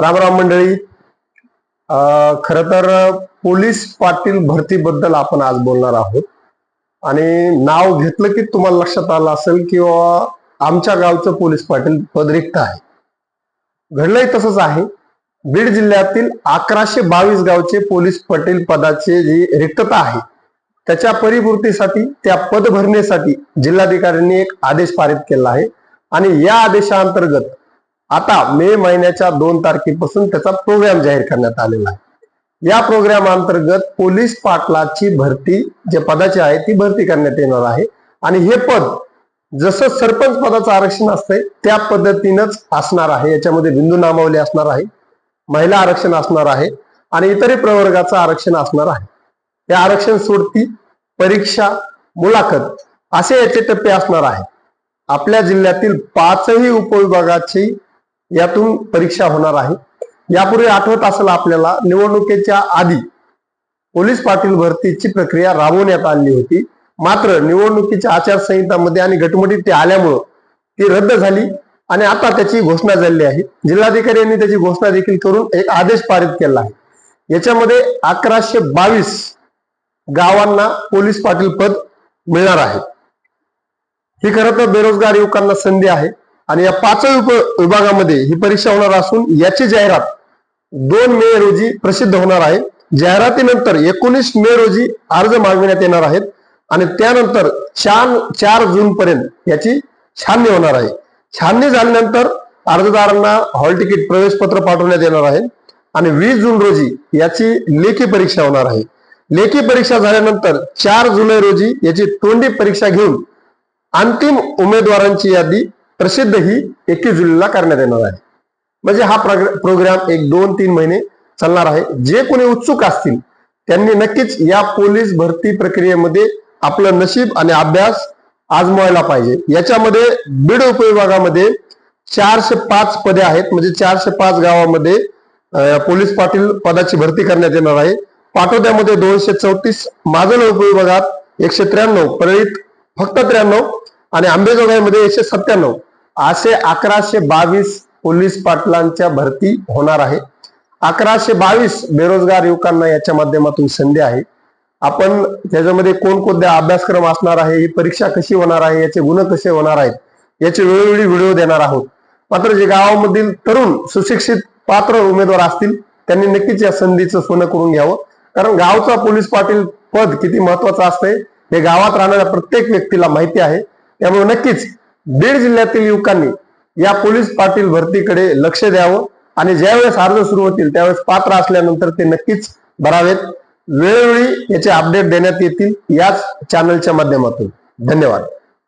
रामराम मंडळी. खर तर पोलीस पाटील भरतीबद्दल आपण आज बोलणार आहोत. आणि नाव घेतलं की तुम्हाला लक्षात आलं असेल किंवा आमच्या गावचं पोलीस पाटील पद रिक्त आहे. घडलंही तसंच आहे. बीड जिल्ह्यातील अकराशे बावीस गावचे पोलीस पाटील पदाचे जी रिक्तता आहे त्याच्या परिपूर्तीसाठी त्या पद भरण्यासाठी जिल्हाधिकाऱ्यांनी एक आदेश पारित केला आहे. आणि या आदेशाअंतर्गत आता मे महिन्याच्या दोन तारखेपासून त्याचा प्रोग्राम जाहीर करण्यात आलेला आहे. या प्रोग्राम अंतर्गत पोलीस पाटलाची भरती जे पदाची आहे ती भरती करण्यात येणार आहे. आणि हे पद जसं सरपंच पदाचं आरक्षण असतंय त्या पद्धतीनंच असणार आहे. याच्यामध्ये बिंदू नामावली असणार आहे महिला आरक्षण असणार आहे आणि इतरही प्रवर्गाचं आरक्षण असणार आहे. हे आरक्षण सोडती परीक्षा मुलाखत असे याचे टप्पे असणार आहे. आपल्या जिल्ह्यातील पाचही उपविभागाची यातून परीक्षा होणार आहे. यापूर्वी आठवत असेल आपल्याला निवडणुकीच्या आधी पोलीस पाटील भरतीची प्रक्रिया राबवण्यात आली होती. मात्र निवडणुकीच्या आचारसंहितामध्ये आणि घटमुटीत ते आल्यामुळं ती रद्द झाली आणि आता त्याची घोषणा झाली आहे. जिल्हाधिकारी यांनी त्याची घोषणा देखील करून एक आदेश पारित केला आहे. याच्यामध्ये अकराशे बावीस गावांना पोलीस पाटील पद मिळणार आहे. ही खरं तर बेरोजगार युवकांना संधी आहे. आणि या पाचव्या उप विभागामध्ये ही परीक्षा होणार असून याची जाहिरात दोन मे रोजी प्रसिद्ध होणार आहे. जाहिरातीनंतर एकोणीस मे रोजी अर्ज मागविण्यात येणार आहेत आणि त्यानंतर चार चार जून पर्यंत याची छाननी होणार आहे. छाननी झाल्यानंतर अर्जदारांना हॉल तिकीट प्रवेश पत्र पाठवण्यात येणार आहे आणि वीस जून रोजी याची लेखी परीक्षा होणार आहे. लेखी परीक्षा झाल्यानंतर चार जुलै रोजी याची तोंडी परीक्षा घेऊन अंतिम उमेदवारांची यादी प्रसिद्ध ही एकवीस जुलैला करण्यात येणार आहे. म्हणजे हा प्रोग्राम एक दोन तीन महिने चालणार आहे. जे कोणी उत्सुक असतील त्यांनी नक्कीच या पोलीस भरती प्रक्रियेमध्ये आपलं नशीब आणि अभ्यास आजमावायला पाहिजे. याच्यामध्ये बीड उपविभागामध्ये चारशे पाच पदे आहेत. म्हणजे चारशे पाच गावामध्ये पोलीस पाटील पदाची भरती करण्यात येणार आहे. पाटोद्यामध्ये दोनशे चौतीस माजल उपविभागात एकशे त्र्याण्णव परळीत फक्त त्र्याण्णव आणि आंबेजोगाईमध्ये एकशे सत्त्याण्णव. असे अकराशे बावीस पोलीस पाटलांच्या भरती होणार आहे. अकराशे बावीस बेरोजगार युवकांना याच्या माध्यमातून संधी आहे. आपण त्याच्यामध्ये कोणकोणत्या अभ्यासक्रम असणार आहे ही परीक्षा कशी होणार आहे याचे गुण कसे होणार आहेत याचे वेळोवेळी व्हिडिओ देणार आहोत. मात्र जे गावामधील तरुण सुशिक्षित पात्र उमेदवार असतील त्यांनी नक्कीच या संधीचं सोनं करून घ्यावं. कारण गावचा पोलीस पाटील पद किती महत्वाचं असतंय हे गावात राहणाऱ्या प्रत्येक व्यक्तीला माहिती आहे. त्यामुळे नक्कीच बीड जिल्ह्यातील युवकांनी या पोलीस पाटील भरतीकडे लक्ष द्यावं आणि ज्यावेळेस अर्ज सुरू होतील त्यावेळेस पात्र असल्यानंतर ते नक्कीच भरावेत. वेळोवेळी याचे अपडेट देण्यात येतील याच चॅनलच्या माध्यमातून. धन्यवाद.